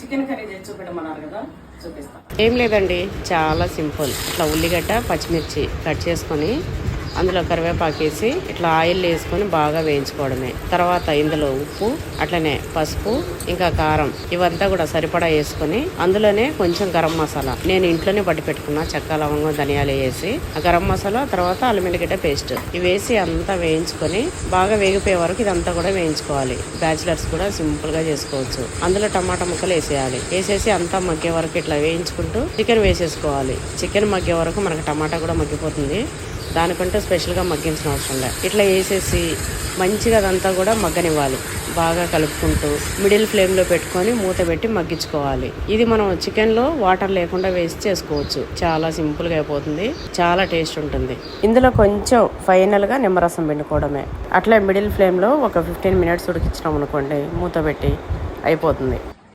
Chicken curry చేసి చూపెట్టమన్నారు కదా చూపిస్తాను ఏం లేదండి చాలా సింపుల్. ఇట్లా ఉల్లిగడ్డ పచ్చిమిర్చి కట్ చేసుకొని అందులో కరివేపాకు వేసి ఇట్లా ఆయిల్ వేసుకొని బాగా వేయించుకోవడమే. తర్వాత ఇందులో ఉప్పు అట్లనే పసుపు ఇంకా కారం ఇవంతా కూడా సరిపడా వేసుకొని అందులోనే కొంచెం గరం మసాలా. నేను ఇంట్లోనే పట్టి పెట్టుకున్నా చెక్క లవంగం ధనియాలు వేసి ఆ గరం మసాలా తర్వాత అల్లిమిల్లిగడ్డ పేస్ట్. ఇవి వేసి అంతా వేయించుకొని బాగా వేగిపోయే వరకు ఇదంతా కూడా వేయించుకోవాలి. బ్యాచిలర్స్ కూడా సింపుల్గా చేసుకోవచ్చు. అందులో టమాటా ముక్కలు వేసేయాలి. వేసేసి అంతా మగ్గే వరకు ఇట్లా వేయించుకుంటూ చికెన్ వేసేసుకోవాలి. చికెన్ మగ్గే వరకు మనకు టమాటా కూడా మగ్గిపోతుంది. దానికంటే స్పెషల్గా మగ్గించిన అవసరం లేదు ఇట్లా వేసేసి మంచిగా అదంతా కూడా మగ్గనివ్వాలి. బాగా కలుపుకుంటూ మిడిల్ ఫ్లేమ్లో పెట్టుకొని మూత పెట్టి మగ్గించుకోవాలి. ఇది మనం చికెన్లో వాటర్ లేకుండా వేసి చేసుకోవచ్చు. చాలా సింపుల్గా అయిపోతుంది. చాలా టేస్ట్ ఉంటుంది. ఇందులో కొంచెం ఫైనల్గా నిమ్మరసం పిండుకోవడమే. అట్లా మిడిల్ ఫ్లేమ్లో ఒక ఫిఫ్టీన్ మినిట్స్ ఉడికించినాం అనుకోండి మూత పెట్టి అయిపోతుంది.